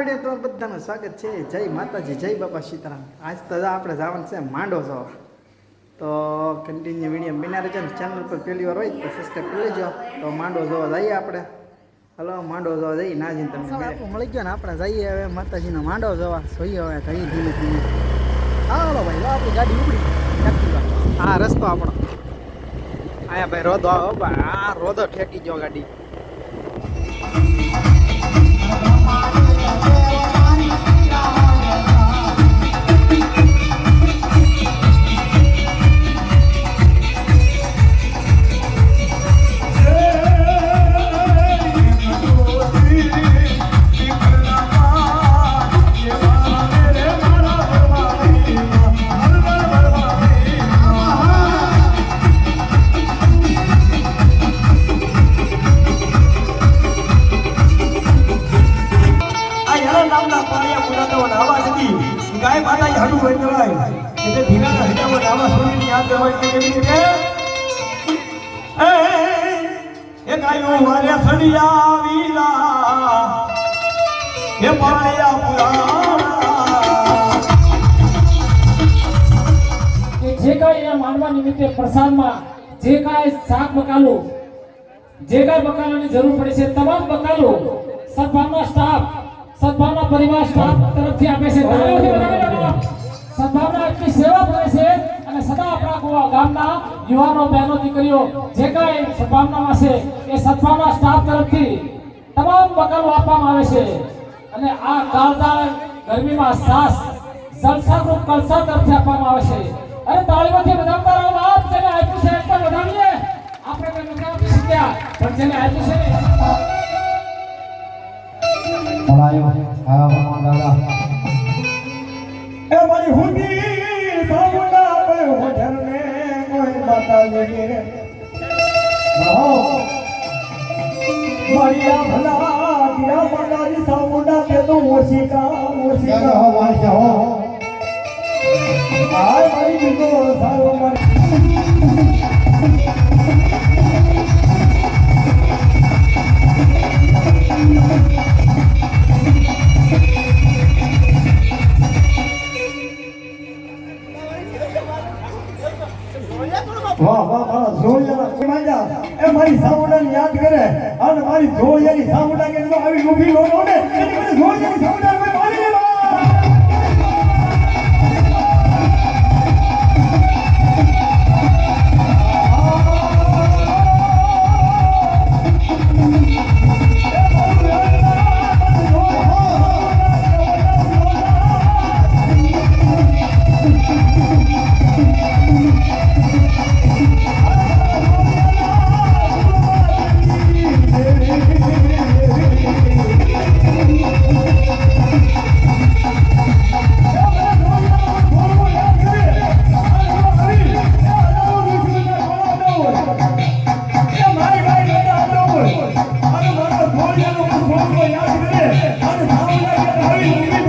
Video તો બધાનું સ્વાગત છે. જય માતાજી જય બાપા સીતારામ. આજ તો આપણે જવાનું છે માંડો જવા. તો કન્ટિન્યુ વીડિયો બિના રહેજો ને ચેનલ પર પહેલી વાર હોય તો સબસ્ક્રાઈબ કરી લેજો. તો માંડો જોવા જઈએ આપણે. હલો માંડો જોવા જઈએ. ના જઈને તમે મળી ગયો ને આપણે જઈએ હવે માતાજીનો માંડો જોવા. જોઈએ હવે જઈએ ધીમે ધીમે. હાલો ભાઈ આપણી ગાડી ઉપડી. આ રસ્તો આપણો. આયા ભાઈ રોદો આવો ભાઈ. આ રોદો ઠેકી ગયો ગાડી. યાદ કેવી રીતે? એ એ વારે સડિયા એ પુરાણા. જે કાંઈ એના માનવા નિમિત્તે પ્રસાદમાં જે કાંઈ શાક બકાલો જે કાંઈ બકાલાની જરૂર પડે છે તમામ બકાલો સદભાવના સ્ટાફ સદભાવના પરિવાર સ્ટાફ તરફથી આપે છે. સદભાવના એટલી સેવા કરે છે. અને સદા આપણા ગોવા ગામના યુવાનો બહેનો દીકરીઓ જે કાંઈ સદભાવનામાં છે એ સદભાવના સ્ટાફ તરફથી તમામ બકાલો આપવામાં આવે છે. અને આ કાળજાળ ગરમીમાં સાસ જલસાનું કલસા તરફથી આપવામાં આવે છે. અને તાળીઓથી વધારતા રહો આપ જેને આપ્યું છે એટલે વધાવીએ. આપણે કઈ નથી આપી શક્યા પણ જેને આપ્યું છે ને એ મારી હુંડી લગે રહો મારિયા ભલા દિયા માતાજી સામુંડા કે તો ઓશિકા ઓશિકા આય મારી બીજો સારો મારી વાહ વાહ વાહ જોડિયાના કમાજા એ મારી સામુંડાને યાદ કરે. અને મારી જોડિયાની સામુંડા કે આવી ઊભી નો. નો મને જોડિયાની સામુંડા એ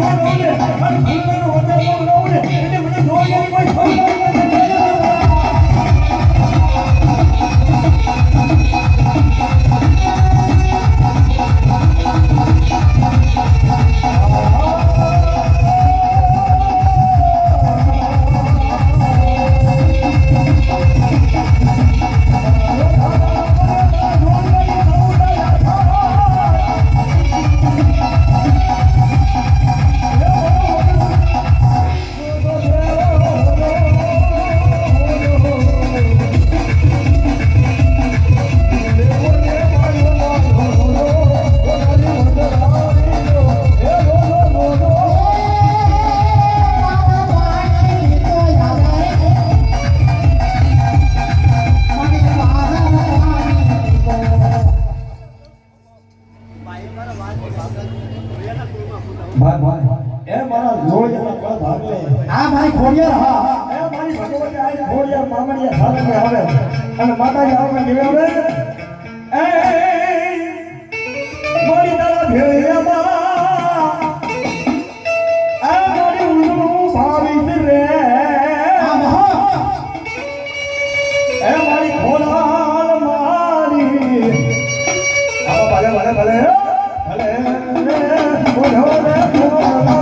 ખોડિયાર, હા. ખોડિયાર મામડિયા સારંગે આવે. અને માતાજી આવે નિવેવે એ મારી તારા ભેળિયામાં રે. એ મારી ખોલાલ મારી. ભલે ભલે ભલે ભલે ભલે.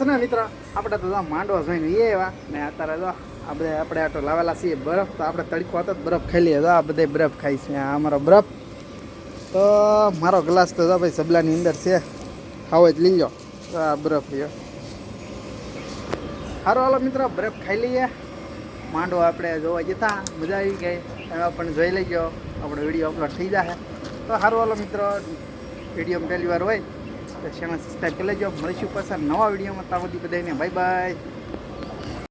બોલો મિત્ર, આપણે તો માંડવો જોઈને એ એવા ને અત્યારે જો આપણે આપણે આટો લાવેલા છીએ બરફ, તો આપણે તડકો હતો બરફ ખાઈ લઈએ. જો આ બધા બરફ ખાઈ છે, આ અમારો બરફ. તો મારો ગ્લાસ તો ભાઈ સબલાની અંદર છે. ખાવો જ લઈ લો. આ બરફ લ્યો સારું હાલો મિત્રો, બરફ ખાઈ લઈએ. માંડવો આપણે જોવા જતા મજા આવી ગઈ. તમે પણ જોઈ લેજો. આપણો વીડિયો અપલોડ થઈ જશે તો સારું હાલો મિત્રો વીડિયો પહેલી વાર હોય તો ચેનલ સબસ્ક્રાઈબ કરી લેજો મળીશું પાછા નવા વિડીયોમાં સુધી બધાને બાય બાય